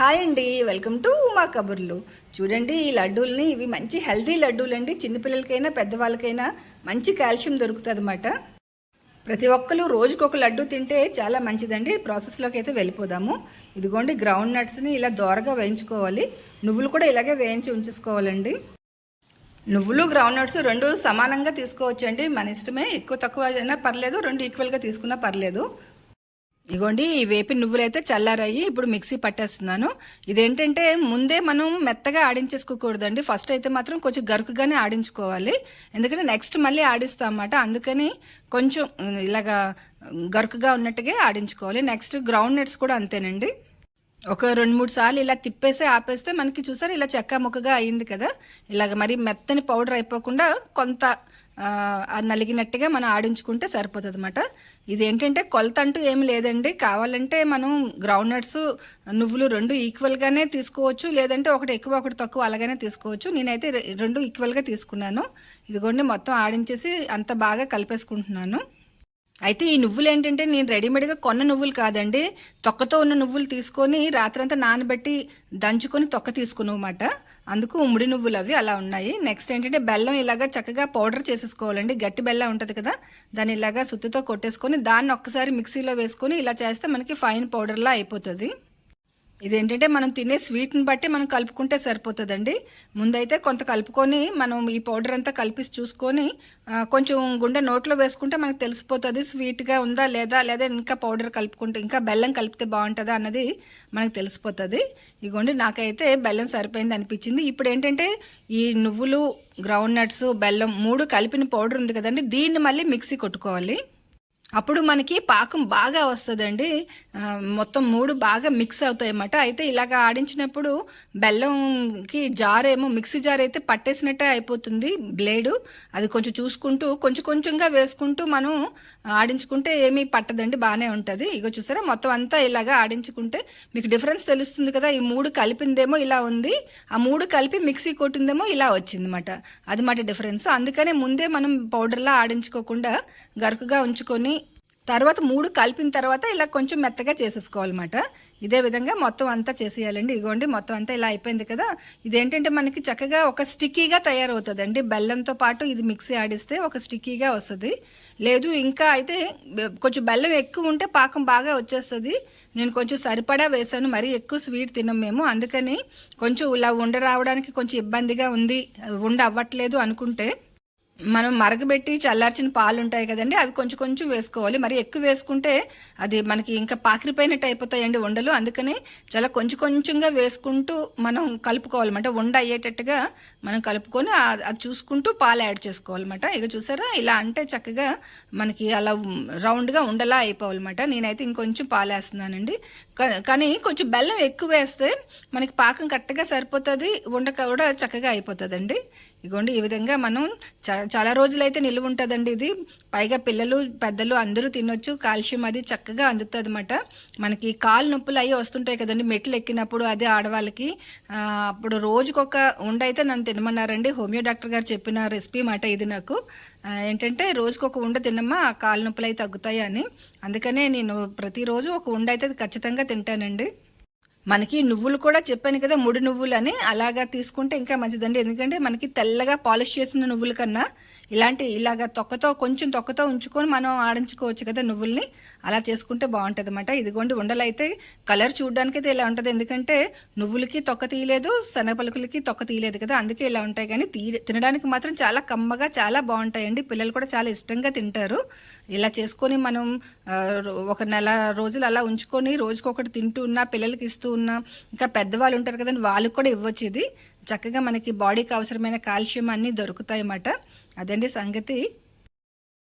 Hi అండి welcome to Uma కబుర్లు. చూడండి ఈ లడ్డూల్ని ఇవి మంచి హెల్తీ లడ్డూలు అండి చిన్నపిల్లలకైనా పెద్దవాళ్ళకైనా మంచి కాల్షియం దొరుకుతుంది అనమాట ప్రతి ఒక్కరు రోజుకొక లడ్డు తింటే చాలా మంచిదండి. ప్రాసెస్లోకి అయితే వెళ్ళిపోదాము. ఇదిగోండి గ్రౌండ్ నట్స్ని ఇలా దోరగా వేయించుకోవాలి. నువ్వులు కూడా ఇలాగే వేయించి ఉంచేసుకోవాలండి. నువ్వులు గ్రౌండ్ నట్స్ రెండు సమానంగా తీసుకోవచ్చండి. మన ఇష్టమే ఎక్కువ తక్కువ అయినా పర్లేదు రెండు ఈక్వల్గా తీసుకున్నా పర్లేదు. ఇగోండి ఈ వేపి నువ్వులైతే చల్లారాయి ఇప్పుడు మిక్సీ పట్టేస్తున్నాను. ఇదేంటంటే ముందే మనం మెత్తగా ఆడించేసుకోకూడదండి. ఫస్ట్ అయితే మాత్రం కొంచెం గరుకుగానే ఆడించుకోవాలి. ఎందుకంటే నెక్స్ట్ మళ్ళీ ఆడిస్తాం అన్నమాట అందుకని కొంచెం ఇలాగా గరుకుగా ఉన్నట్టుగా ఆడించుకోవాలి. నెక్స్ట్ గ్రౌండ్ నట్స్ కూడా అంతేనండి. ఒక రెండు మూడు సార్లు ఇలా తిప్పేసి ఆపేస్తే మనకి చూసారు ఇలా చెక్క ముక్కగా అయింది కదా. ఇలాగ మరి మెత్తని పౌడర్ అయిపోకుండా కొంత నలిగినట్టుగా మనం ఆడించుకుంటే సరిపోతుంది అనమాట ఇది ఏంటంటే కొలత అంటూ ఏమి లేదండి. కావాలంటే మనం గ్రౌండ్ నట్స్ నువ్వులు రెండు ఈక్వల్గానే తీసుకోవచ్చు లేదంటే ఒకటి ఎక్కువ ఒకటి తక్కువ అలాగనే తీసుకోవచ్చు. నేనైతే రెండు ఈక్వల్గా తీసుకున్నాను. ఇదిగోండి మొత్తం ఆడించేసి అంత బాగా కలిపేసుకుంటున్నాను. అయితే ఈ నువ్వులు ఏంటంటే నేను రెడీమేడ్గా కొన్న నువ్వులు కాదండి. తొక్కతో ఉన్న నువ్వులు తీసుకొని రాత్రంతా నానబెట్టి దంచుకొని తొక్క తీసుకున్నమాట. అందుకు ఉమ్మిడి నువ్వులు అవి అలా ఉన్నాయి. నెక్స్ట్ ఏంటంటే బెల్లం ఇలాగా చక్కగా పౌడర్ చేసేసుకోవాలండి. గట్టి బెల్లం ఉంటుంది కదా. దాన్ని ఇలాగా సుత్తితో కొట్టేసుకొని దాన్ని ఒక్కసారి మిక్సీలో వేసుకొని ఇలా చేస్తే మనకి ఫైన్ పౌడర్లా అయిపోతుంది. ఇదేంటంటే మనం తినే స్వీట్ని బట్టి మనం కలుపుకుంటే సరిపోతుందండి. ముందైతే కొంత కలుపుకొని మనం ఈ పౌడర్ అంతా కలిపి చూసుకొని కొంచెం గుండె నోట్లో వేసుకుంటే మనకు తెలిసిపోతుంది స్వీట్గా ఉందా లేదా లేదా ఇంకా పౌడర్ కలుపుకుంటే ఇంకా బెల్లం కలిపితే బాగుంటుందా అన్నది మనకు తెలిసిపోతుంది. ఇగోండి నాకైతే బెల్లం సరిపోయింది అనిపించింది. ఇప్పుడు ఏంటంటే ఈ నువ్వులు గ్రౌండ్ నట్స్ బెల్లం మూడు కలిపిన పౌడర్ ఉంది కదండి దీన్ని మళ్ళీ మిక్సీ కొట్టుకోవాలి. అప్పుడు మనకి పాకం బాగా వస్తుందండి. మొత్తం మూడు బాగా మిక్స్ అవుతాయి అన్నమాట అయితే ఇలాగ ఆడించినప్పుడు బెల్లంకి జార్ ఏమో మిక్సీ జార్ అయితే పట్టేసినట్టే అయిపోతుంది బ్లేడు. అది కొంచెం చూసుకుంటూ కొంచెం కొంచెంగా వేసుకుంటూ మనం ఆడించుకుంటే ఏమీ పట్టదండి బాగానే ఉంటుంది. ఇగో చూసారా మొత్తం అంతా ఇలాగా ఆడించుకుంటే మీకు డిఫరెన్స్ తెలుస్తుంది కదా ఈ మూడు కలిపిందేమో ఇలా ఉంది. ఆ మూడు కలిపి మిక్సీ కొట్టిందేమో ఇలా వచ్చింది అన్నమాట అది మాట డిఫరెన్స్. అందుకనే ముందే మనం పౌడర్లా ఆడించుకోకుండా గరుకుగా ఉంచుకొని తర్వాత మూడు కలిపిన తర్వాత ఇలా కొంచెం మెత్తగా చేసేసుకోవాలన్నమాట. ఇదే విధంగా మొత్తం అంతా చేసేయాలండి. ఇగోండి మొత్తం అంతా ఇలా అయిపోయింది కదా. ఇదేంటంటే మనకి చక్కగా ఒక స్టిక్కీగా తయారవుతుందండి. బెల్లంతో పాటు ఇది మిక్సీ ఆడిస్తే ఒక స్టిక్కీగా వస్తుంది. లేదు ఇంకా అయితే కొంచెం బెల్లం ఎక్కువ ఉంటే పాకం బాగా వచ్చేస్తుంది. నేను కొంచెం సరిపడా వేసాను మరీ ఎక్కువ స్వీట్ తినం మేము. అందుకని కొంచెం ఇలా ఉండ రావడానికి కొంచెం ఇబ్బందిగా ఉంది. ఉండ అవ్వట్లేదు అనుకుంటే మనం మరగబెట్టి చల్లార్చిన పాలు ఉంటాయి కదండి అవి కొంచెం కొంచెం వేసుకోవాలి. మరి ఎక్కువ వేసుకుంటే అది మనకి ఇంకా పాకిరిపోయినట్టు అయిపోతాయండి ఉండలు. అందుకని చాలా కొంచెం కొంచెంగా వేసుకుంటూ మనం కలుపుకోవాలన్నమాట ఉండ అయ్యేటట్టుగా మనం కలుపుకొని అది చూసుకుంటూ పాలు యాడ్ చేసుకోవాలన్నమాట. ఇక చూసారా? ఇలా అంటే చక్కగా మనకి అలా రౌండ్గా ఉండలా అయిపోవాలన్నమాట. నేనైతే ఇంకొంచెం పాలు వేస్తున్నానండి. కానీ కొంచెం బెల్లం ఎక్కువ వేస్తే మనకి పాకం కరెక్ట్గా సరిపోతుంది ఉండ కూడా చక్కగా అయిపోతుందండి. ఇగోండి ఈ విధంగా మనం చాలా రోజులైతే నిల్వ ఉంటుందండి ఇది. పైగా పిల్లలు పెద్దలు అందరూ తినొచ్చు. కాల్షియం అది చక్కగా అందుతుంది అనమాట మనకి కాలు నొప్పులు అవి వస్తుంటాయి కదండి. మెట్లు ఎక్కినప్పుడు అదే ఆడవాళ్ళకి. అప్పుడు రోజుకొక ఉండ అయితే నన్ను తినమన్నారండి. హోమియో డాక్టర్ గారు చెప్పిన రెసిపీ మాట ఇది నాకు. ఏంటంటే రోజుకొక ఉండ తిన్నమ్మా కాలు నొప్పులు అయితే తగ్గుతాయి అని అందుకనే నేను ప్రతిరోజు ఒక ఉండ అయితే ఖచ్చితంగా తింటానండి. మనకి నువ్వులు కూడా చెప్పాను కదా ముడి నువ్వులు అని అలాగా తీసుకుంటే ఇంకా మంచిదండి. ఎందుకంటే మనకి తెల్లగా పాలిష్ చేసిన నువ్వుల కన్నా ఇలాంటి ఇలాగ తొక్కతో కొంచెం తొక్కతో ఉంచుకొని మనం ఆడించుకోవచ్చు కదా నువ్వుల్ని. అలా చేసుకుంటే బాగుంటుంది అనమాట ఇదిగోండి ఉండలు అయితే కలర్ చూడడానికి అయితే ఇలా ఉంటుంది. ఎందుకంటే నువ్వులకి తొక్క తీయలేదు శనగపలుకులకి తొక్క తీయలేదు కదా. అందుకే ఇలా ఉంటాయి. కానీ తీ తినడానికి మాత్రం చాలా కమ్మగా చాలా బాగుంటాయండి. పిల్లలు కూడా చాలా ఇష్టంగా తింటారు. ఇలా చేసుకొని మనం ఒక నెల రోజులు అలా ఉంచుకొని రోజుకొకటి తింటూ ఉన్నా పిల్లలకి ఇస్తూ ఉన్న ఇంకా పెద్దవాళ్ళు ఉంటారు కదండి వాళ్ళకి కూడా ఇవ్వచ్చు ఇది. చక్కగా మనకి బాడీకి అవసరమైన కాల్షియం అన్నీ దొరుకుతాయి అన్నమాట అదండి సంగతి.